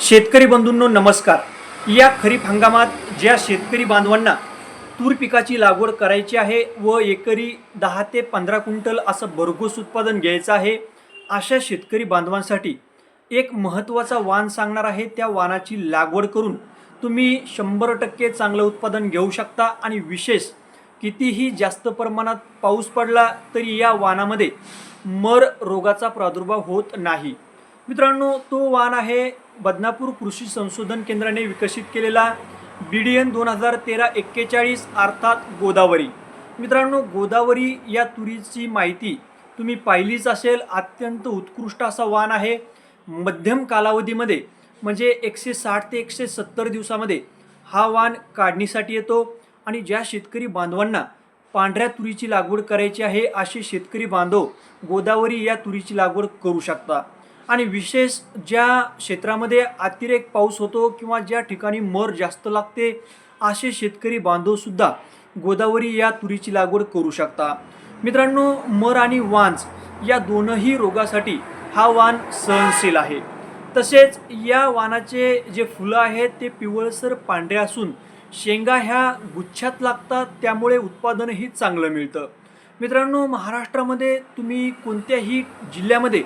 शेतकरी बंधूंनो नमस्कार. या खरीप हंगामात ज्या शेतकरी बांधवांना तूर पिकाची लागवड करायची आहे व एकरी दहा ते पंधरा क्विंटल असं भरघोस उत्पादन घ्यायचं आहे अशा शेतकरी बांधवांसाठी एक महत्त्वाचा वाण सांगणार आहे. त्या वाणाची लागवड करून तुम्ही शंभर टक्के चांगलं उत्पादन घेऊ शकता आणि विशेष कितीही जास्त प्रमाणात पाऊस पडला तरी या वाणामध्ये मर रोगाचा प्रादुर्भाव होत नाही. मित्रांनो तो वाण आहे बदनापूर कृषी संशोधन केंद्राने विकसित केलेला बी डी एन दोन हजार तेरा एक्केचाळीस अर्थात गोदावरी. मित्रांनो गोदावरी या तुरीची माहिती तुम्ही पाहिलीच असेल. अत्यंत उत्कृष्ट असा वाण आहे. मध्यम कालावधीमध्ये म्हणजे एकशे साठ ते एकशे सत्तर दिवसामध्ये हा वाण काढणीसाठी येतो आणि ज्या शेतकरी बांधवांना पांढऱ्या तुरीची लागवड करायची आहे असे शेतकरी बांधव गोदावरी या तुरीची लागवड करू शकता. आणि विशेष ज्या क्षेत्रामध्ये अतिरेक पाऊस होतो किंवा ज्या ठिकाणी मर जास्त लागते असे शेतकरी बांधवसुद्धा गोदावरी या तुरीची लागवड करू शकता. मित्रांनो मर आणि वांज या दोनही रोगासाठी हा वाण सहनशील आहे. तसेच या वाणाचे जे फुलं आहेत ते पिवळसर पांढरे असून शेंगा ह्या गुच्छात लागतात त्यामुळे उत्पादनही चांगलं मिळतं. मित्रांनो महाराष्ट्रामध्ये तुम्ही कोणत्याही जिल्ह्यामध्ये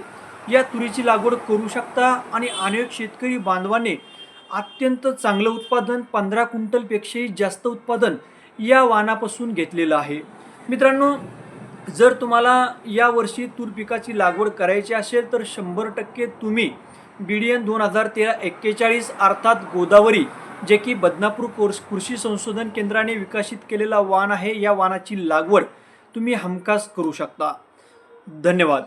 या तुरीची लागवड करू शकता आणि अनेक शेतकरी बांधवांनी अत्यंत चांगलं उत्पादन पंधरा क्विंटलपेक्षाही जास्त उत्पादन या वाणापासून घेतलेलं आहे. मित्रांनो जर तुम्हाला यावर्षी तूर पिकाची लागवड करायची असेल तर शंभर टक्के तुम्ही बी डी एन दोन हजार तेरा एक्केचाळीस अर्थात गोदावरी जे की बदनापूर कोर्स कृषी संशोधन केंद्राने विकसित केलेला वाण आहे या वाणाची लागवड तुम्ही हमखास करू शकता. धन्यवाद.